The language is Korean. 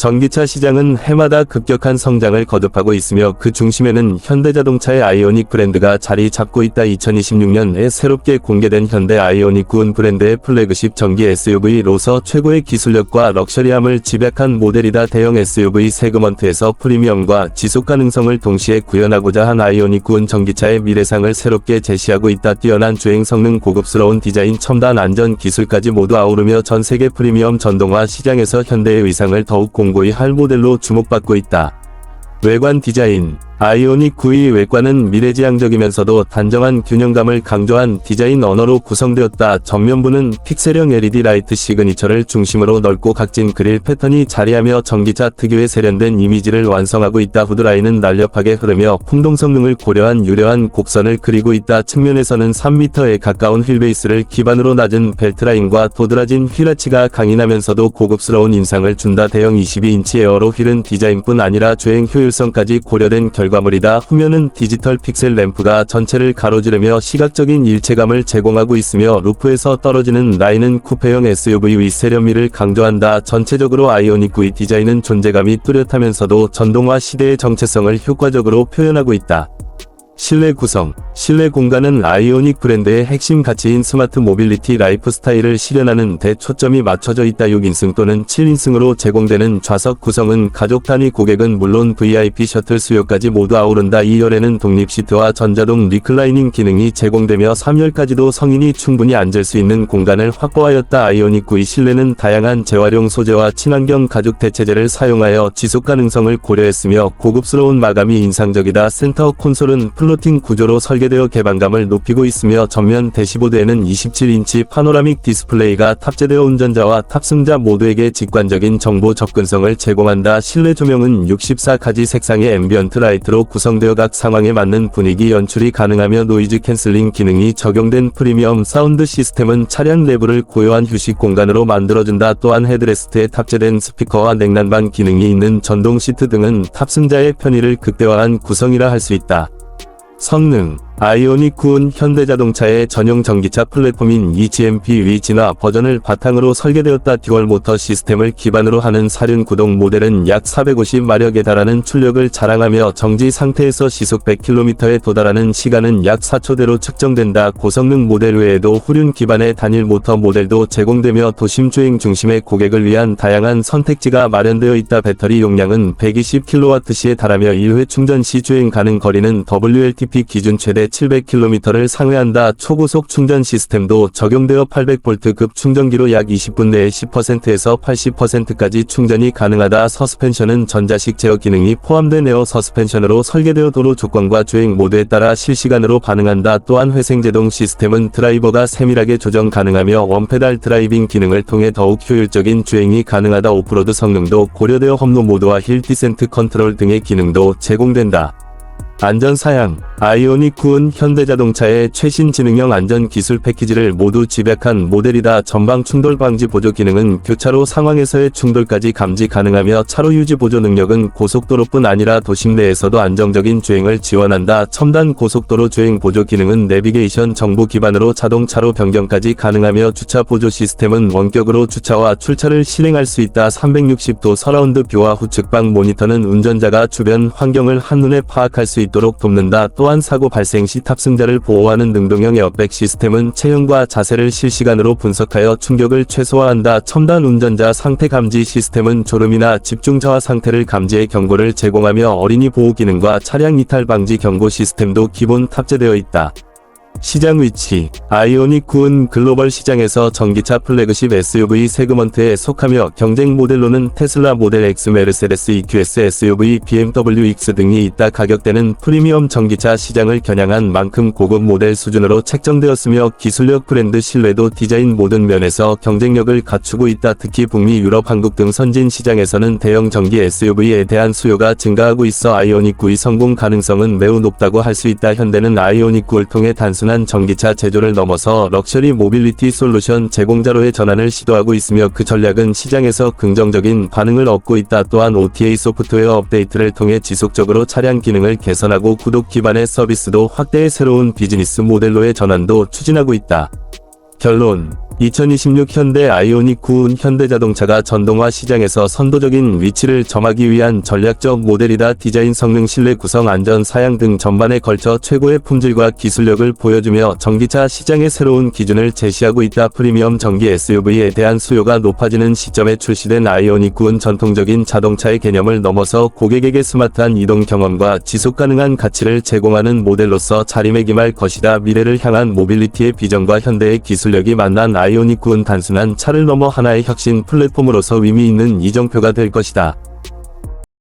전기차 시장은 해마다 급격한 성장을 거듭하고 있으며 그 중심에는 현대자동차의 아이오닉 브랜드가 자리 잡고 있다. 2026년에 새롭게 공개된 현대 아이오닉 9은 브랜드의 플래그십 전기 SUV로서 최고의 기술력과 럭셔리함을 집약한 모델이다. 대형 SUV 세그먼트에서 프리미엄과 지속 가능성을 동시에 구현하고자 한 아이오닉 9은 전기차의 미래상을 새롭게 제시하고 있다. 뛰어난 주행 성능, 고급스러운 디자인, 첨단 안전 기술까지 모두 아우르며 전 세계 프리미엄 전동화 시장에서 현대의 위상을 더욱 공 고히 할 모델로 주목받고 있다. 외관 디자인 아이오닉 9의 외관은 미래지향적이면서도 단정한 균형감을 강조한 디자인 언어로 구성되었다. 전면부는 픽셀형 LED 라이트 시그니처를 중심으로 넓고 각진 그릴 패턴이 자리하며 전기차 특유의 세련된 이미지를 완성하고 있다. 후드라인은 날렵하게 흐르며 풍동 성능을 고려한 유려한 곡선을 그리고 있다. 측면에서는 3m에 가까운 휠베이스를 기반으로 낮은 벨트라인과 도드라진 휠아치가 강인하면서도 고급스러운 인상을 준다. 대형 22인치 에어로 휠은 디자인뿐 아니라 주행 효율성까지 고려된 결과 물이다. 후면은 디지털 픽셀 램프가 전체를 가로지르며 시각적인 일체감을 제공하고 있으며 루프에서 떨어지는 라인은 쿠페형 SUV의 세련미를 강조한다. 전체적으로 아이오닉 9의 디자인은 존재감이 뚜렷하면서도 전동화 시대의 정체성을 효과적으로 표현하고 있다. 실내 구성, 실내 공간은 아이오닉 브랜드의 핵심 가치인 스마트 모빌리티 라이프 스타일을 실현하는 데 초점이 맞춰져 있다. 6인승 또는 7인승으로 제공되는 좌석 구성은 가족 단위 고객은 물론 VIP 셔틀 수요까지 모두 아우른다. 2열에는 독립 시트와 전자동 리클라이닝 기능이 제공되며 3열까지도 성인이 충분히 앉을 수 있는 공간을 확보하였다. 아이오닉 9의 실내는 다양한 재활용 소재와 친환경 가죽 대체재를 사용하여 지속 가능성을 고려했으며 고급스러운 마감이 인상적이다. 센터 콘솔은 플로 팅 구조로 설계되어 개방감을 높이고 있으며 전면 대시보드에는 27인치 파노라믹 디스플레이가 탑재되어 운전자와 탑승자 모두에게 직관적인 정보 접근성을 제공한다. 실내 조명은 64가지 색상의 앰비언트 라이트로 구성되어 각 상황에 맞는 분위기 연출이 가능하며 노이즈 캔슬링 기능이 적용된 프리미엄 사운드 시스템은 차량 내부를 고요한 휴식 공간으로 만들어준다. 또한 헤드레스트에 탑재된 스피커와 냉난방 기능이 있는 전동 시트 등은 탑승자의 편의를 극대화한 구성이라 할 수 있다. 성능 아이오닉 9은 현대자동차의 전용 전기차 플랫폼인 eGMP 위 진화 버전을 바탕으로 설계되었다. 듀얼 모터 시스템을 기반으로 하는 사륜 구동 모델은 약 450마력에 달하는 출력을 자랑하며 정지 상태에서 시속 100km에 도달하는 시간은 약 4초대로 측정된다. 고성능 모델 외에도 후륜 기반의 단일 모터 모델도 제공되며 도심 주행 중심의 고객을 위한 다양한 선택지가 마련되어 있다. 배터리 용량은 120kWh에 달하며 1회 충전 시 주행 가능 거리는 WLTP 기준 최대 700km를 상회한다. 초고속 충전 시스템도 적용되어 800V급 충전기로 약 20분 내에 10%에서 80%까지 충전이 가능하다. 서스펜션은 전자식 제어 기능이 포함된 에어 서스펜션으로 설계되어 도로 조건과 주행 모드에 따라 실시간으로 반응한다. 또한 회생제동 시스템은 드라이버가 세밀하게 조정 가능하며 원페달 드라이빙 기능을 통해 더욱 효율적인 주행이 가능하다. 오프로드 성능도 고려되어 험로 모드와 힐 디센트 컨트롤 등의 기능도 제공된다. 안전사양 아이오닉 9은 현대자동차의 최신 지능형 안전 기술 패키지를 모두 집약한 모델이다. 전방 충돌 방지 보조 기능은 교차로 상황에서의 충돌까지 감지 가능하며 차로 유지 보조 능력은 고속도로뿐 아니라 도심 내에서도 안정적인 주행을 지원한다. 첨단 고속도로 주행 보조 기능은 내비게이션 정보 기반으로 자동차로 변경까지 가능하며 주차 보조 시스템은 원격으로 주차와 출차를 실행할 수 있다. 360도 서라운드 뷰와 후측방 모니터는 운전자가 주변 환경을 한눈에 파악할 수 있 도록 돕는다. 또한 사고 발생 시 탑승자를 보호하는 능동형 에어백 시스템은 체형과 자세를 실시간으로 분석하여 충격을 최소화한다. 첨단 운전자 상태 감지 시스템은 졸음이나 집중 저하 상태를 감지해 경고를 제공하며 어린이 보호 기능과 차량 이탈 방지 경고 시스템도 기본 탑재되어 있다. 시장 위치 아이오닉 9은 글로벌 시장에서 전기차 플래그십 SUV 세그먼트에 속하며 경쟁 모델로는 테슬라 모델 X, 메르세데스 EQS SUV, BMW X 등이 있다. 가격대는 프리미엄 전기차 시장을 겨냥한 만큼 고급 모델 수준으로 책정되었으며 기술력 브랜드 신뢰도 디자인 모든 면에서 경쟁력을 갖추고 있다. 특히 북미, 유럽, 한국 등 선진 시장에서는 대형 전기 SUV에 대한 수요가 증가하고 있어 아이오닉 9의 성공 가능성은 매우 높다고 할 수 있다. 현대는 아이오닉 9를 통해 단순한 전기차 제조를 넘어서 럭셔리 모빌리티 솔루션 제공자로의 전환을 시도하고 있으며 그 전략은 시장에서 긍정적인 반응을 얻고 있다. 또한 OTA 소프트웨어 업데이트를 통해 지속적으로 차량 기능을 개선하고 구독 기반의 서비스도 확대해 새로운 비즈니스 모델로의 전환도 추진하고 있다. 결론 2026 현대 아이오닉 9은 현대자동차가 전동화 시장에서 선도적인 위치를 점하기 위한 전략적 모델이다. 디자인 성능 실내 구성 안전 사양 등 전반에 걸쳐 최고의 품질과 기술력을 보여주며 전기차 시장의 새로운 기준을 제시하고 있다. 프리미엄 전기 SUV에 대한 수요가 높아지는 시점에 출시된 아이오닉 9은 전통적인 자동차의 개념을 넘어서 고객에게 스마트한 이동 경험과 지속 가능한 가치를 제공하는 모델로서 자리매김할 것이다. 미래를 향한 모빌리티의 비전과 현대의 기술력이 만난 아이오닉 9은 단순한 차를 넘어 하나의 혁신 플랫폼으로서 의미 있는 이정표가 될 것이다.